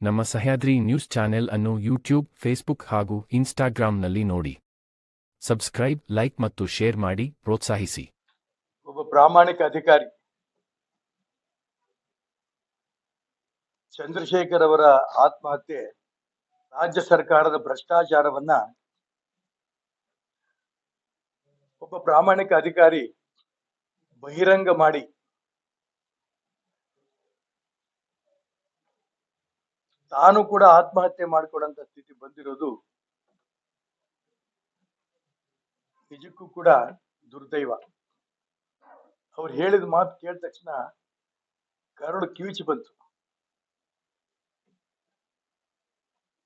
ನಮ್ಮ Sahyadri news channel ಅನ್ನು YouTube, Facebook ಹಾಗೂ ಇನ್ಸ್ಟಾಗ್ರಾಂನಲ್ಲಿ ನೋಡಿ. ಸಬ್ಸ್ಕ್ರೈಬ್, ಲೈಕ್ ಮತ್ತು ಶೇರ್ ಮಾಡಿ, ಪ್ರೋತ್ಸಾಹಿಸಿ. ಒಬ್ಬ ಪ್ರಾಮಾಣಿಕ ಅಧಿಕಾರಿ ಚಂದ್ರಶೇಖರ್ ಅವರ ಆತ್ಮಹತ್ಯೆ ರಾಜ್ಯ ಸರ್ಕಾರದ ಭ್ರಷ್ಟಾಚಾರವನ್ನ ಒಬ್ಬ ಪ್ರಾಮಾಣಿಕ ಅಧಿಕಾರಿ ಬಹಿರಂಗ ಮಾಡಿ ತಾನು ಕೂಡ ಆತ್ಮಹತ್ಯೆ ಮಾಡಿಕೊಡಂತ ಸ್ಥಿತಿ ಬಂದಿರೋದು ನಿಜಕ್ಕೂ ಕೂಡ ದುರ್ದೈವ. ಅವ್ರು ಹೇಳಿದ ಮಾತು ಕೇಳಿದ ತಕ್ಷಣ ಕರಡು ಕಿವಿಚಿ ಬಂತು.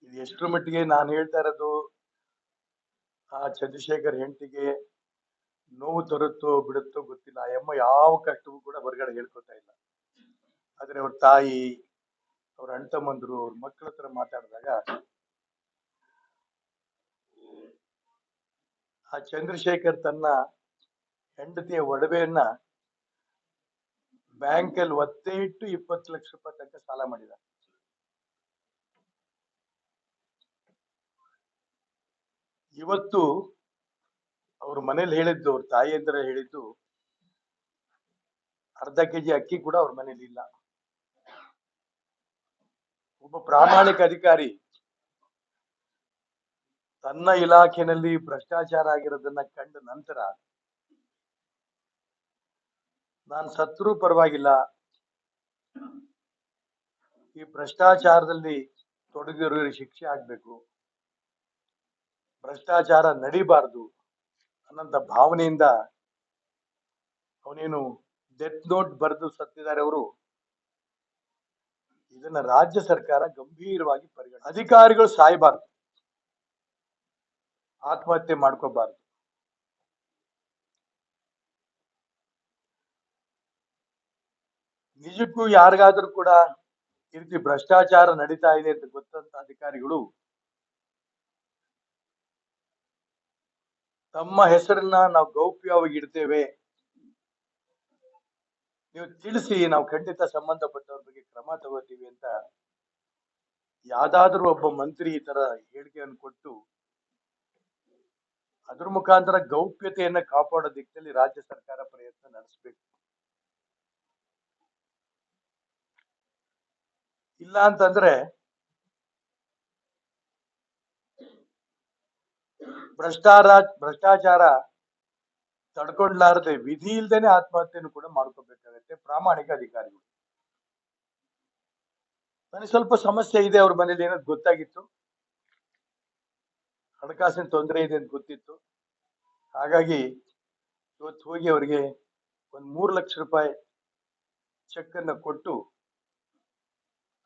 ಇದು ಎಷ್ಟರ ಮಟ್ಟಿಗೆ ನಾನು ಹೇಳ್ತಾ ಇರೋದು, ಆ ಚಂದ್ರಶೇಖರ್ ಹೆಂಡತಿಗೆ ನೋವು ತರುತ್ತೋ ಬಿಡುತ್ತೋ ಗೊತ್ತಿಲ್ಲ. ಆ ಅಮ್ಮ ಯಾವ ಕಷ್ಟವೂ ಕೂಡ ಹೊರಗಡೆ ಹೇಳ್ಕೊತಾ ಇಲ್ಲ. ಆದ್ರೆ ಅವ್ರ ತಾಯಿ ಅವ್ರ ಅಣ್ಣ ತಮ್ಮಂದ್ರು, ಅವ್ರ ಮಕ್ಕಳ ಹತ್ರ ಮಾತಾಡಿದಾಗ, ಆ ಚಂದ್ರಶೇಖರ್ ತನ್ನ ಹೆಂಡತಿಯ ಒಡವೆಯನ್ನ ಬ್ಯಾಂಕಲ್ಲಿ ಒತ್ತೆ ಇಟ್ಟು ಇಪ್ಪತ್ತು ಲಕ್ಷ ರೂಪಾಯಿ ತನಕ ಸಾಲ ಮಾಡಿದ. ಇವತ್ತು ಅವ್ರ ಮನೇಲಿ ಹೇಳಿದ್ದು, ಅವ್ರ ತಾಯಿ ಅಂದ್ರೆ ಹೇಳಿದ್ದು, ಅರ್ಧ ಕೆಜಿ ಅಕ್ಕಿ ಕೂಡ ಅವ್ರ ಮನೇಲಿ ಇಲ್ಲ. ಒಬ್ಬ ಪ್ರಾಮಾಣಿಕ ಅಧಿಕಾರಿ ತನ್ನ ಇಲಾಖೆಯಲ್ಲಿ ಭ್ರಷ್ಟಾಚಾರ ಆಗಿರೋದನ್ನ ಕಂಡ ನಂತರ ನಾನು ಸತ್ರು ಪರವಾಗಿಲ್ಲ. ಈ ಭ್ರಷ್ಟಾಚಾರದಲ್ಲಿ ತೊಡಗಿರೋರಿಗೆ ಶಿಕ್ಷೆ ಆಗ್ಬೇಕು. ಭ್ರಷ್ಟಾಚಾರ ನಡಿಬಾರ್ದು ಅನ್ನಂತ ಭಾವನೆಯಿಂದ ಅವನೇನು ಡೆತ್ ನೋಟ್ ಬರೆದು ಸತ್ತಿದ್ದಾರೆ ಅವರು. ಇದನ್ನ ರಾಜ್ಯ ಸರ್ಕಾರ ಗಂಭೀರವಾಗಿ ಪರಿಗಣ ಅಧಿಕಾರಿಗಳು ಸಾಯಬಾರದು. ಆತ್ಮಹತ್ಯೆ ಮಾಡ್ಕೋಬಾರ್ದು. ನಿಜಕ್ಕೂ ಯಾರಿಗಾದ್ರೂ ಕೂಡ ಈ ರೀತಿ ಭ್ರಷ್ಟಾಚಾರ ನಡೀತಾ ಇದೆ ಅಂತ ಗೊತ್ತಂತ ಅಧಿಕಾರಿಗಳು ತಮ್ಮ ಹೆಸರನ್ನ ನಾವು ಗೌಪ್ಯವಾಗಿ ಇಡ್ತೇವೆ. ನೀವು ತಿಳಿಸಿ, ನಾವು ಖಂಡಿತ ಸಂಬಂಧಪಟ್ಟವ್ರ ಬಗ್ಗೆ ಕ್ರಮ ತಗೋತೀವಿ ಅಂತ ಯಾವ್ದಾದ್ರೂ ಒಬ್ಬ ಮಂತ್ರಿ ಈ ತರ ಹೇಳಿಕೆಯನ್ನು ಕೊಟ್ಟು ಅದ್ರ ಮುಖಾಂತರ ಗೌಪ್ಯತೆಯನ್ನ ಕಾಪಾಡೋ ದಿಕ್ಕಲ್ಲಿ ರಾಜ್ಯ ಸರ್ಕಾರ ಪ್ರಯತ್ನ ನಡೆಸಬೇಕು. ಇಲ್ಲ ಅಂತಂದ್ರೆ ಭ್ರಷ್ಟಾಚಾರ ತಡ್ಕೊಂಡ್ಲಾರದೆ ವಿಧಿ ಇಲ್ದೇನೆ ಆತ್ಮಹತ್ಯೆಯನ್ನು ಕೂಡ ಮಾಡ್ಕೋಬೇಕಾಗತ್ತೆ ಪ್ರಾಮಾಣಿಕ ಅಧಿಕಾರಿಗಳು. ನನಗೆ ಸ್ವಲ್ಪ ಸಮಸ್ಯೆ ಇದೆ ಅವ್ರ ಮನೇಲಿ ಏನೋ ಗೊತ್ತಾಗಿತ್ತು. ಹಣಕಾಸಿನ ತೊಂದರೆ ಇದೆ ಅಂತ ಗೊತ್ತಿತ್ತು. ಹಾಗಾಗಿ ಇವತ್ತು ಹೋಗಿ ಅವರಿಗೆ ಒಂದ್ ಮೂರು ಲಕ್ಷ ರೂಪಾಯಿ ಚೆಕ್ ಅನ್ನ ಕೊಟ್ಟು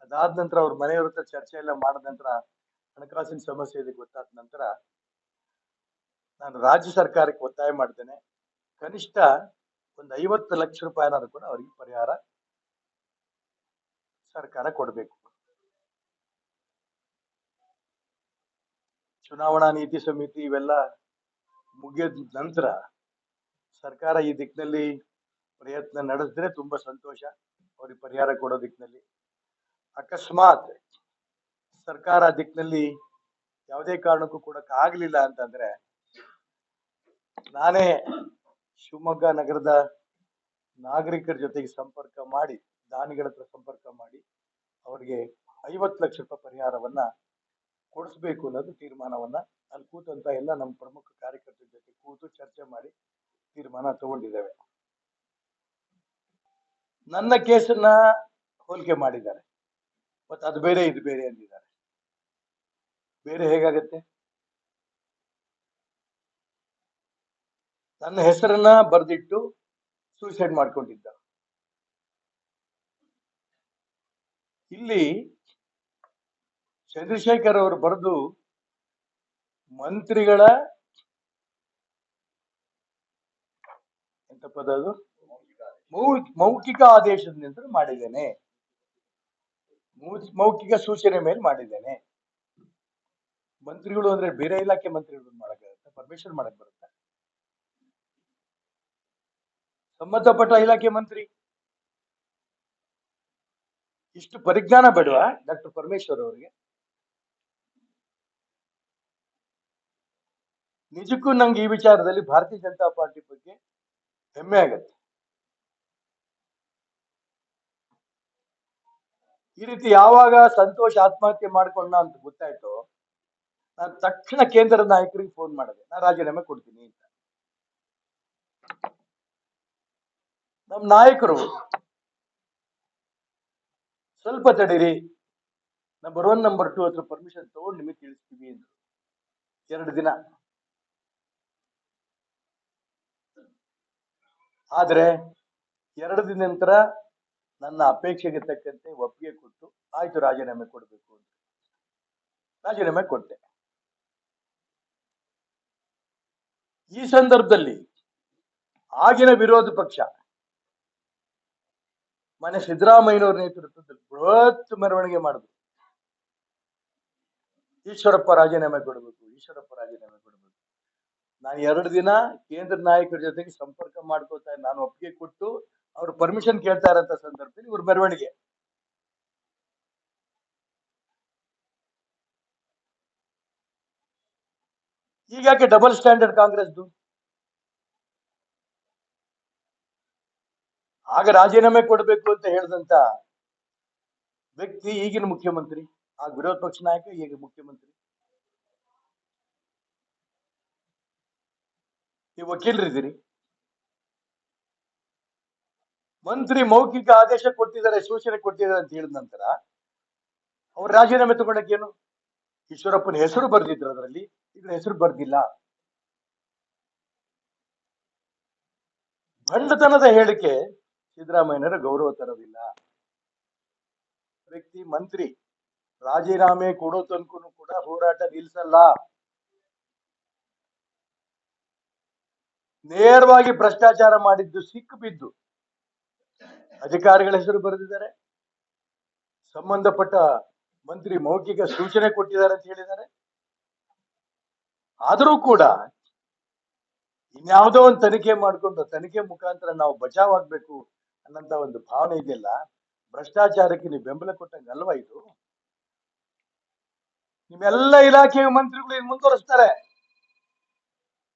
ಅದಾದ ನಂತರ ಅವ್ರ ಮನೆಯವ್ರ ಹತ್ರ ಚರ್ಚೆ ಎಲ್ಲ ಮಾಡಿದ ನಂತರ ಹಣಕಾಸಿನ ಸಮಸ್ಯೆ ಇದೆ ಗೊತ್ತಾದ ನಂತರ ನಾನು ರಾಜ್ಯ ಸರ್ಕಾರಕ್ಕೆ ಒತ್ತಾಯ ಮಾಡ್ತೇನೆ. ಕನಿಷ್ಠ ಒಂದು ಐವತ್ತು ಲಕ್ಷ ರೂಪಾಯಿನಾದ್ರು ಕೂಡ ಅವರಿಗೆ ಪರಿಹಾರ ಸರ್ಕಾರ ಕೊಡಬೇಕು. ಚುನಾವಣಾ ನೀತಿ ಸಮಿತಿ ಇವೆಲ್ಲ ಮುಗಿದ ನಂತರ ಸರ್ಕಾರ ಈ ದಿಕ್ಕಿನಲ್ಲಿ ಪ್ರಯತ್ನ ನಡೆಸಿದ್ರೆ ತುಂಬಾ ಸಂತೋಷ ಅವ್ರಿಗೆ ಪರಿಹಾರ ಕೊಡೋ ದಿಕ್ಕಿನಲ್ಲಿ ಅಕಸ್ಮಾತ್ ಸರ್ಕಾರ ದಿಕ್ಕಿನಲ್ಲಿ ಯಾವುದೇ ಕಾರಣಕ್ಕೂ ಕೊಡಕ್ಕಾಗಲಿಲ್ಲ ಅಂತಂದ್ರೆ ನಾನೇ ಶಿವಮೊಗ್ಗ ನಗರದ ನಾಗರಿಕರ ಜೊತೆಗೆ ಸಂಪರ್ಕ ಮಾಡಿ, ದಾನಿಗಳ ಹತ್ರ ಸಂಪರ್ಕ ಮಾಡಿ, ಅವರಿಗೆ ಐವತ್ತು ಲಕ್ಷ ರೂಪಾಯಿ ಪರಿಹಾರವನ್ನ ಕೊಡಿಸ್ಬೇಕು ಅನ್ನೋದು ತೀರ್ಮಾನವನ್ನ ಅಲ್ಲಿ ಕೂತಂತ ಎಲ್ಲ ನಮ್ಮ ಪ್ರಮುಖ ಕಾರ್ಯಕರ್ತರ ಜೊತೆ ಕೂತು ಚರ್ಚೆ ಮಾಡಿ ತೀರ್ಮಾನ ತಗೊಂಡಿದ್ದೇವೆ. ನನ್ನ ಕೇಸನ್ನ ಹೋಲಿಕೆ ಮಾಡಿದ್ದಾರೆ. ಮತ್ತೆ ಅದು ಬೇರೆ, ಇದು ಬೇರೆ ಅಂದಿದ್ದಾರೆ. ಬೇರೆ ಹೇಗಾಗತ್ತೆ? ನನ್ನ ಹೆಸರನ್ನ ಬರೆದಿಟ್ಟು ಸೂಸೈಡ್ ಮಾಡ್ಕೊಂಡಿದ್ದ. ಇಲ್ಲಿ ಚಂದ್ರಶೇಖರ್ ಅವರು ಬರೆದು ಮಂತ್ರಿಗಳ ಎಂತ ಪದ ಅದು ಮೌಖಿಕ ಆದೇಶದ ನಂತರ ಮಾಡಿದ್ದೇನೆ ಮೌಖಿಕ ಸೂಚನೆ ಮೇಲೆ ಮಾಡಿದ್ದೇನೆ. ಮಂತ್ರಿಗಳು ಅಂದ್ರೆ ಬೇರೆ ಇಲಾಖೆ ಮಂತ್ರಿಗಳು ಮಾಡಕ್ಕಾಗತ್ತೆ ಪರ್ಮಿಷನ್ ಮಾಡಕ್ ಬರುತ್ತೆ? ಸಂಬಂಧಪಟ್ಟ ಇಲಾಖೆ ಮಂತ್ರಿ. ಇಷ್ಟು ಪರಿಜ್ಞಾನ ಬೇಡವಾ ಡಾಕ್ಟರ್ ಪರಮೇಶ್ವರ್ ಅವರಿಗೆ? ನಿಜಕ್ಕೂ ನಂಗೆ ಈ ವಿಚಾರದಲ್ಲಿ ಭಾರತೀಯ ಜನತಾ ಪಾರ್ಟಿ ಬಗ್ಗೆ ಹೆಮ್ಮೆ ಆಗತ್ತೆ. ಈ ರೀತಿ ಯಾವಾಗ ಸಂತೋಷ ಆತ್ಮಹತ್ಯೆ ಮಾಡ್ಕೊಂಡ ಅಂತ ಗೊತ್ತಾಯ್ತು, ನಾನು ತಕ್ಷಣ ಕೇಂದ್ರ ನಾಯಕರಿಗೆ ಫೋನ್ ಮಾಡಿದೆ. ನಾನು ರಾಜೀನಾಮೆ ಕೊಡ್ತೀನಿ ಅಂತ. ನಮ್ಮ ನಾಯಕರು. ಸ್ವಲ್ಪ ತಡೀರಿ. ನಂಬರ್ ಒನ್ ನಂಬರ್ ಟೂ ಹತ್ರ ಪರ್ಮಿಷನ್ ತಗೊಂಡು ನಿಮಗೆ ತಿಳಿಸ್ತೀವಿ ಅಂದ್ರು. ಎರಡು ದಿನ. ಆದ್ರೆ ಎರಡು ದಿನ ನಂತರ ನನ್ನ ಅಪೇಕ್ಷೆಗೆ ತಕ್ಕಂತೆ ಒಪ್ಪಿಗೆ ಕೊಟ್ಟು ಆಯ್ತು ರಾಜೀನಾಮೆ ಕೊಡಬೇಕು ಅಂತ. ರಾಜೀನಾಮೆ ಕೊಟ್ಟೆ. ಈ ಸಂದರ್ಭದಲ್ಲಿ ಆಗಿನ ವಿರೋಧ ಪಕ್ಷ ಮನೆ ಸಿದ್ದರಾಮಯ್ಯನವ್ರ ನೇತೃತ್ವದಲ್ಲಿ ಬೃಹತ್ ಮೆರವಣಿಗೆ ಮಾಡಿದ್ರು. ಈಶ್ವರಪ್ಪ ರಾಜೀನಾಮೆ ಕೊಡಬೇಕು, ಈಶ್ವರಪ್ಪ ರಾಜೀನಾಮೆ ಕೊಡಬೇಕು. ನಾನು ಎರಡು ದಿನ ಕೇಂದ್ರ ನಾಯಕರ ಜೊತೆಗೆ ಸಂಪರ್ಕ ಮಾಡ್ಕೋತಾ ನಾನು ಒಪ್ಪಿಗೆ ಕೊಟ್ಟು ಅವ್ರು ಪರ್ಮಿಷನ್ ಕೇಳ್ತಾ ಇರೋಂಥ ಸಂದರ್ಭದಲ್ಲಿ ಇವ್ರ ಮೆರವಣಿಗೆ. ಈಗ ಯಾಕೆ ಡಬಲ್ ಸ್ಟ್ಯಾಂಡರ್ಡ್ ಕಾಂಗ್ರೆಸ್ದು? ಆಗ ರಾಜೀನಾಮೆ ಕೊಡಬೇಕು ಅಂತ ಹೇಳಿದಂತ ವ್ಯಕ್ತಿ ಈಗಿನ ಮುಖ್ಯಮಂತ್ರಿ, ಆ ವಿರೋಧ ಪಕ್ಷ ನಾಯಕ ಈಗ ಮುಖ್ಯಮಂತ್ರಿ. ನೀವು ವಕೀಲರಿದ್ದೀರಿ ಮಂತ್ರಿ ಮೌಖಿಕ ಆದೇಶ ಕೊಟ್ಟಿದ್ದಾರೆ, ಸೂಚನೆ ಕೊಟ್ಟಿದ್ದಾರೆ ಅಂತ ಹೇಳಿದ ನಂತರ ಅವ್ರು ರಾಜೀನಾಮೆ ತಗೊಂಡಕ್ಕೇನು? ಈಶ್ವರಪ್ಪನ ಹೆಸರು ಬರ್ದಿದ್ರು ಅದರಲ್ಲಿ ಇದ್ರ ಹೆಸರು ಬರ್ದಿಲ್ಲ. ಬಂಡತನದ ಹೇಳಿಕೆ ಸಿದ್ದರಾಮಯ್ಯನವರ ಗೌರವ ತರೋದಿಲ್ಲ. ವ್ಯಕ್ತಿ, ಮಂತ್ರಿ, ರಾಜೀನಾಮೆ ಕೊಡೋ ತನಕೂ ಕೂಡ ಹೋರಾಟ ನಿಲ್ಸಲ್ಲ. ನೇರವಾಗಿ ಭ್ರಷ್ಟಾಚಾರ ಮಾಡಿದ್ದು ಸಿಕ್ಕು ಬಿದ್ದು. ಅಧಿಕಾರಿಗಳ ಹೆಸರು ಬರೆದಿದ್ದಾರೆ. ಸಂಬಂಧಪಟ್ಟ ಮಂತ್ರಿ ಮೌಖಿಕ ಸೂಚನೆ ಕೊಟ್ಟಿದ್ದಾರೆ ಅಂತ ಹೇಳಿದ್ದಾರೆ. ಆದರೂ ಕೂಡ ಇನ್ಯಾವುದೋ ಒಂದು ತನಿಖೆ ಮಾಡಿಕೊಂಡು ತನಿಖೆ ಮುಖಾಂತರ ನಾವು ಬಚಾವ್ ಆಗ್ಬೇಕು. ಅನ್ನಂತ ಒಂದು ಭಾವನೆ ಇದೆಯಲ್ಲ? ಭ್ರಷ್ಟಾಚಾರಕ್ಕೆ ನೀವು ಬೆಂಬಲ ಕೊಟ್ಟಂಗೆ ಅಲ್ವಾ ಇದು? ನಿಮ್ಮೆಲ್ಲ ಇಲಾಖೆಯ ಮಂತ್ರಿಗಳು ಇನ್ ಮುಂದುವರಿಸ್ತಾರೆ.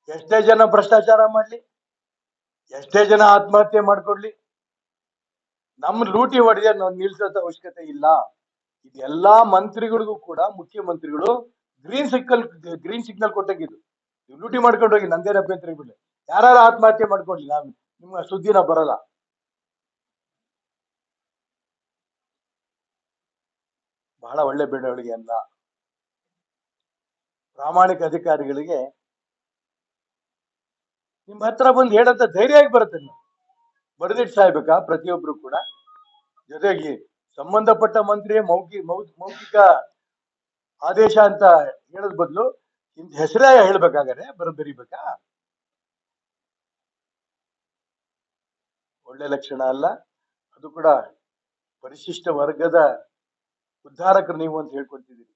ಎಷ್ಟೇ ಜನ ಭ್ರಷ್ಟಾಚಾರ ಮಾಡ್ಲಿ, ಎಷ್ಟೇ ಜನ ಆತ್ಮಹತ್ಯೆ ಮಾಡ್ಕೊಡ್ಲಿ ನಮ್ಮ ಲೂಟಿ ಹೊಡೆದ ನಿಲ್ಸೋ ಅವಶ್ಯಕತೆ ಇಲ್ಲ. ಇದೆಲ್ಲಾ ಮಂತ್ರಿಗಳಿಗೂ ಕೂಡ, ಮುಖ್ಯಮಂತ್ರಿಗಳು ಗ್ರೀನ್ ಸಿಗ್ನಲ್ ಗ್ರೀನ್ ಸಿಗ್ನಲ್ ಕೊಟ್ಟಂಗಿದ್ರು ನೀವು ಲೂಟಿ ಮಾಡ್ಕೊಂಡು ಹೋಗಿ ನಂದೇನ ಅಭ್ಯಂತರ ಬಿಡ್ಲಿ ಯಾರು ಆತ್ಮಹತ್ಯೆ ಮಾಡ್ಕೊಡ್ಲಿ ನಾನು ನಿಮ್ಮ ಸುದ್ದಿನ ಬರಲ್ಲ. ಬಹಳ ಒಳ್ಳೆ ಬೆಳವಣಿಗೆ ಅಲ್ಲ ಪ್ರಾಮಾಣಿಕ ಅಧಿಕಾರಿಗಳಿಗೆ ನಿಮ್ಮ ಹತ್ರ ಬಂದು ಹೇಳಂತ ಧೈರ್ಯ ಆಗಿ ಬರುತ್ತೆ ನೀವು ಬರೆದಿಟ್ಟು ಸಾಯ್ಬೇಕಾ? ಪ್ರತಿಯೊಬ್ರು ಕೂಡ? ಜೊತೆಗೆ ಸಂಬಂಧಪಟ್ಟ ಮಂತ್ರಿ, ಮೌಖಿ ಮೌಖಿಕ ಆದೇಶ ಅಂತ ಹೇಳೋದ್ ಬದಲು ಇಂತ ಹೆಸರೇ ಹೇಳ್ಬೇಕಾಗಾರೆ ಬರ, ಬರಿಬೇಕಾ? ಒಳ್ಳೆ ಲಕ್ಷಣ ಅಲ್ಲ. ಅದು ಕೂಡ ಪರಿಶಿಷ್ಟ ವರ್ಗದ ಉದ್ಧಾರಕರು ನೀವು ಅಂತ ಹೇಳ್ಕೊಳ್ತಿದ್ದೀರಿ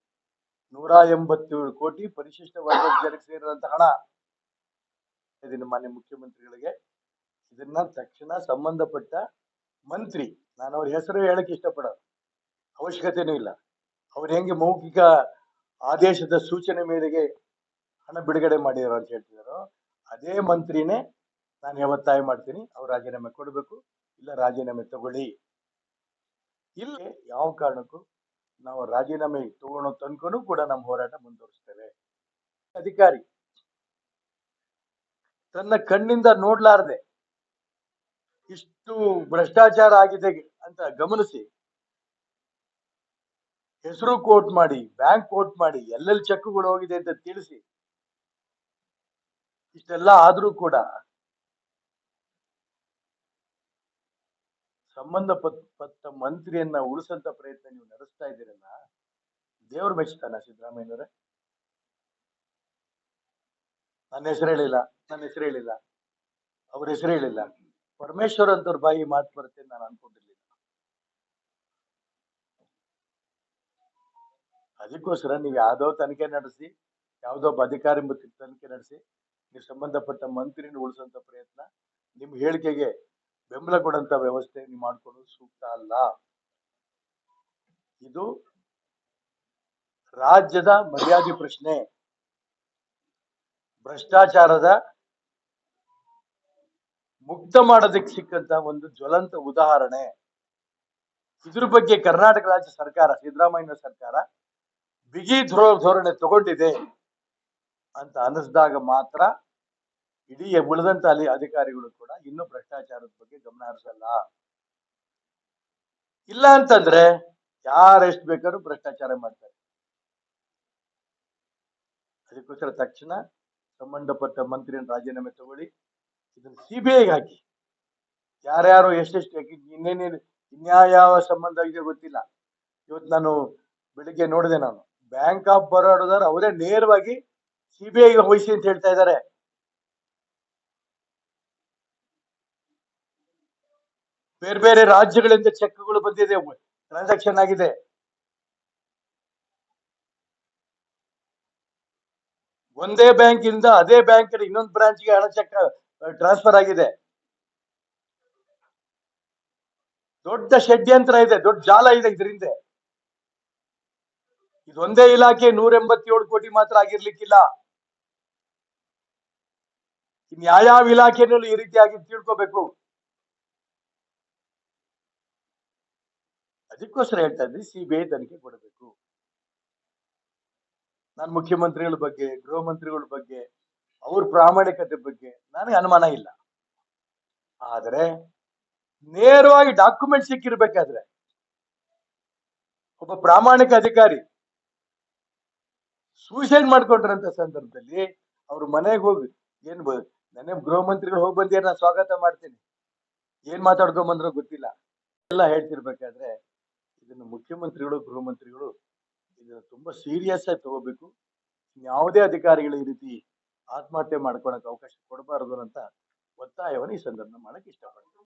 ನೂರ ಎಂಬತ್ತೇಳು ಕೋಟಿ ಪರಿಶಿಷ್ಟ ವರ್ಗದ ಜನಕ್ಕೆ ಸೇರಿದಂತ ಹಣ ಇದನ್ನು ಮಾನ್ಯ ಮುಖ್ಯಮಂತ್ರಿಗಳಿಗೆ. ಇದನ್ನ ತಕ್ಷಣ ಸಂಬಂಧಪಟ್ಟ ಮಂತ್ರಿ, ನಾನು ಅವ್ರ ಹೆಸರು ಹೇಳಕ್ ಇಷ್ಟಪಡೋ ಅವಶ್ಯಕತೆನೂ ಇಲ್ಲ. ಅವ್ರು ಹೆಂಗೆ ಮೌಖಿಕ ಆದೇಶದ ಸೂಚನೆ ಮೇರೆಗೆ ಹಣ ಬಿಡುಗಡೆ ಮಾಡಿದಾರೋ ಅಂತ ಹೇಳ್ತಿದಾರೋ, ಅದೇ ಮಂತ್ರಿನೇ ನಾನು ಒತ್ತಾಯ ಮಾಡ್ತೀನಿ, ಅವ್ರು ರಾಜೀನಾಮೆ ಕೊಡಬೇಕು, ಇಲ್ಲ ರಾಜೀನಾಮೆ ತಗೊಳ್ಳಿ. ಇಲ್ಲಿ ಯಾವ ಕಾರಣಕ್ಕೂ ನಾವು ರಾಜೀನಾಮೆ ತಗೊಳ್ಳೋ ತನಕನೂ ಕೂಡ ನಮ್ಮ ಹೋರಾಟ ಮುಂದುವರಿಸ್ತೇವೆ. ಅಧಿಕಾರಿ, ತನ್ನ ಕಣ್ಣಿಂದ ನೋಡ್ಲಾರ್ದೆ ಇಷ್ಟು ಭ್ರಷ್ಟಾಚಾರ ಆಗಿದೆ ಅಂತ ಗಮನಿಸಿ ಹೆಸರು ಕೋಟ್ ಮಾಡಿ, ಬ್ಯಾಂಕ್ ಕೋಟ್ ಮಾಡಿ, ಎಲ್ಲೆಲ್ಲಿ ಚೆಕ್ಗಳು ಹೋಗಿದೆ ಅಂತ ತಿಳಿಸಿ, ಇಷ್ಟೆಲ್ಲ ಆದ್ರೂ ಕೂಡ ಸಂಬಂಧಪಟ್ಟ ಮಂತ್ರಿಯನ್ನ ಉಳಿಸಂತ ಪ್ರಯತ್ನ ನೀವು ನಡೆಸ್ತಾ ಇದ್ದೀರಲ್ಲ, ದೇವ್ರ ಮೆಚ್ಚುತ್ತಾನ ಸಿದ್ದರಾಮಯ್ಯನವರೇ? ನನ್ನ ಹೆಸರು ಹೇಳಿಲ್ಲ, ನನ್ನ ಹೆಸರು ಹೇಳಿಲ್ಲ, ಅವ್ರ ಹೆಸರು ಹೇಳಿಲ್ಲ. ಪರಮೇಶ್ವರ್ ಅಂತವ್ರ ಬಾಯಿ ಮಾತು ಬರುತ್ತೆ ನಾನು ಅನ್ಕೊಂಡಿರ್ಲಿಲ್ಲ. ಅದಕ್ಕೋಸ್ಕರ ನೀವು ಯಾವ್ದೋ ತನಿಖೆ ನಡೆಸಿ, ಯಾವ್ದೋ ಅಧಿಕಾರಿ ತನಿಖೆ ನಡೆಸಿ, ನೀವು ಸಂಬಂಧಪಟ್ಟ ಮಂತ್ರಿನ ಉಳಿಸಂತ ಪ್ರಯತ್ನ ನಿಮ್ಮ ಹೇಳಿಕೆಗೆ ಬೆಂಬಲ ಕೊಡಂತ ವ್ಯವಸ್ಥೆ ನೀವು ಮಾಡ್ಕೊಡೋದು ಸೂಕ್ತ ಅಲ್ಲ. ಇದು ರಾಜ್ಯದ ಮರ್ಯಾದೆ ಪ್ರಶ್ನೆ. ಭ್ರಷ್ಟಾಚಾರದ ಮುಕ್ತ ಮಾಡೋದಕ್ಕೆ ಸಿಕ್ಕಂತ ಒಂದು ಜ್ವಲಂತ ಉದಾಹರಣೆ. ಇದ್ರ ಬಗ್ಗೆ ಕರ್ನಾಟಕ ರಾಜ್ಯ ಸರ್ಕಾರ, ಸಿದ್ದರಾಮಯ್ಯ ಸರ್ಕಾರ ಬಿಗಿ ಧೋರಣೆ ತಗೊಂಡಿದೆ ಅಂತ ಅನ್ನಿಸ್ದಾಗ ಮಾತ್ರ ಇಡೀ ಉಳಿದಂತ ಅಲ್ಲಿ ಅಧಿಕಾರಿಗಳು ಕೂಡ ಇನ್ನೂ ಭ್ರಷ್ಟಾಚಾರದ ಬಗ್ಗೆ ಗಮನ ಹರಿಸಲ್ಲ. ಇಲ್ಲ ಅಂತಂದ್ರೆ ಯಾರೆಷ್ಟು ಬೇಕಾದ್ರೂ ಭ್ರಷ್ಟಾಚಾರ ಮಾಡ್ತಾರೆ. ಅದಕ್ಕೋಸ್ಕರ ತಕ್ಷಣ ಸಂಬಂಧಪಟ್ಟ ಮಂತ್ರಿಯನ್ನು ರಾಜೀನಾಮೆ ತಗೊಳ್ಳಿ, ಇದನ್ನ ಸಿಬಿಐಗೆ ಹಾಕಿ. ಯಾರ್ಯಾರು ಎಷ್ಟೆಷ್ಟು ಹಾಕಿ ಇನ್ನೇನೇನು ಇನ್ಯಾವ ಸಂಬಂಧ ಇದೆ ಗೊತ್ತಿಲ್ಲ. ಇವತ್ತು ನಾನು ಬೆಳಿಗ್ಗೆ ನೋಡಿದೆ ನಾನು. ಬ್ಯಾಂಕ್ ಆಫ್ ಬರೋಡದವ್ರು ಅವರೇ ನೇರವಾಗಿ ಸಿಬಿಐಗೆ ವಹಿಸಿ ಅಂತ ಹೇಳ್ತಾ ಇದ್ದಾರೆ ಬೇರೆ ಬೇರೆ ರಾಜ್ಯಗಳಿಂದ ಚೆಕ್ಗಳು ಬಂದಿದೆ ಟ್ರಾನ್ಸಾಕ್ಷನ್ ಆಗಿದೆ. ಒಂದೇ ಬ್ಯಾಂಕ್ ಇಂದ ಅದೇ ಬ್ಯಾಂಕ್ ಇನ್ನೊಂದು ಬ್ರಾಂಚ್ಗೆ ಹಣ ಚೆಕ್ ಟ್ರಾನ್ಸ್ಫರ್ ಆಗಿದೆ. ದೊಡ್ಡ ಷಡ್ಯಂತ್ರ ಇದೆ, ದೊಡ್ಡ ಜಾಲ ಇದೆ ಇದರಿಂದ. ಇದೊಂದೇ ಇಲಾಖೆ ನೂರ ಎಂಬತ್ತೇಳು ಕೋಟಿ ಮಾತ್ರ ಆಗಿರ್ಲಿಕ್ಕಿಲ್ಲ. ಇನ್ ಯಾವ್ಯಾವ ಇಲಾಖೆನಲ್ಲೂ ಈ ರೀತಿಯಾಗಿ ತಿಳ್ಕೋಬೇಕು. ಅದಕ್ಕೋಸ್ಕರ ಹೇಳ್ತಾ ಇದ್ವಿ ಸಿಬಿಐ ತನಿಖೆ ಕೊಡಬೇಕು. ನಾನು ಮುಖ್ಯಮಂತ್ರಿಗಳ ಬಗ್ಗೆ, ಗೃಹ ಮಂತ್ರಿಗಳ ಬಗ್ಗೆ, ಅವ್ರ ಪ್ರಾಮಾಣಿಕತೆ ಬಗ್ಗೆ ನನಗೆ ಅನುಮಾನ ಇಲ್ಲ. ಆದರೆ ನೇರವಾಗಿ ಡಾಕ್ಯುಮೆಂಟ್ ಸಿಕ್ಕಿರ್ಬೇಕಾದ್ರೆ ಒಬ್ಬ ಪ್ರಾಮಾಣಿಕ ಅಧಿಕಾರಿ ಸೂಸೈಡ್ ಮಾಡ್ಕೊಂಡ್ರಂತ ಸಂದರ್ಭದಲ್ಲಿ ಅವ್ರ ಮನೆಗೆ ಹೋಗಿ, ಏನ್ ನೆನ್ನೆ ಗೃಹ ಮಂತ್ರಿಗಳು ಹೋಗಿ ನಾನು ಸ್ವಾಗತ ಮಾಡ್ತೀನಿ. ಏನ್ ಮಾತಾಡ್ಕೊಂಡ್ ಬಂದ್ರೋ ಗೊತ್ತಿಲ್ಲ. ಎಲ್ಲ ಹೇಳ್ತಿರ್ಬೇಕಾದ್ರೆ ಇದನ್ನು ಮುಖ್ಯಮಂತ್ರಿಗಳು ಗೃಹ ಮಂತ್ರಿಗಳು ಇದನ್ನು ತುಂಬಾ ಸೀರಿಯಸ್ ಆಗಿ ತಗೋಬೇಕು. ಯಾವುದೇ ಅಧಿಕಾರಿಗಳು ಈ ರೀತಿ ಆತ್ಮಹತ್ಯೆ ಮಾಡ್ಕೊಳಕ್ಕೆ ಅವಕಾಶ ಕೊಡಬಾರದು ಅಂತ ಒತ್ತಾಯವನ್ನು ಈ ಸಂದರ್ಭ ಮಾಡಕ್ ಇಷ್ಟಪಡ್ತೀನಿ.